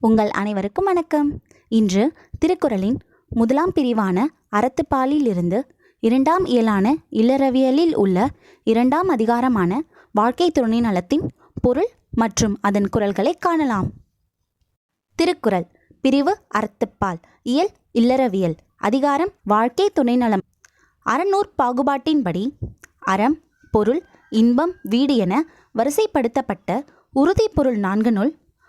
உங்கள் அனைவருக்கும் வணக்கம். இன்று திருக்குறளின் முதலாம் பிரிவான அறத்துப்பாலிலிருந்து இரண்டாம் இயலான இல்லறவியலில் உள்ள இரண்டாம் அதிகாரமான வாழ்க்கை துணை நலத்தின் பொருள் மற்றும் அதன் குரல்களை காணலாம். திருக்குறள் பிரிவு அறத்துப்பால் இயல் இல்லறவியல் அதிகாரம் வாழ்க்கை துணை நலம் அறநூற் பாகுபாட்டின்படி அறம் பொருள் இன்பம் வீடு என வரிசைப்படுத்தப்பட்ட உறுதி பொருள் நூல்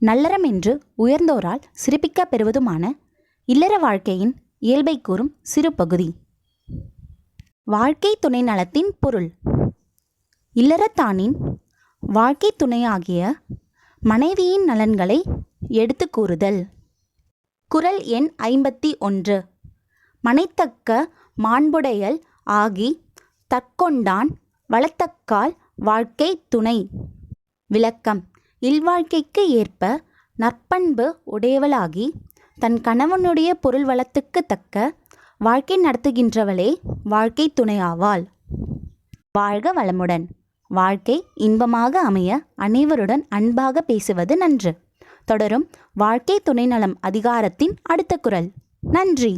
நல்லறம் என்று உயர்ந்தோரால் சிறப்பிக்க பெறுவதுமான இல்லற வாழ்க்கையின் இயல்பை கூறும் சிறு பகுதி. வாழ்க்கை துணை நலத்தின் பொருள். இல்லறத்தானின் வாழ்க்கை துணையாகிய மனைவியின் நலன்களை எடுத்து கூறுதல். குறள் எண் ஐம்பத்தி ஒன்று. மனைத்தக்க மாண்புடையல் ஆகி தற்கொண்டான் வளத்தக்கால் வாழ்க்கை துணை. விளக்கம். இல்வாழ்க்கைக்கு ஏற்ப நற்பண்பு உடையவளாகி தன் கணவனுடைய பொருள் வளத்துக்கு தக்க வாழ்க்கை நடத்துகின்றவளே வாழ்க்கை துணையாவாள். வாழ்க வளமுடன். வாழ்க்கை இன்பமாக அமைய அனைவருடன் அன்பாக பேசுவது நன்று. தொடரும் வாழ்க்கை துணைநலம் அதிகாரத்தின் அடுத்த குரல். நன்றி.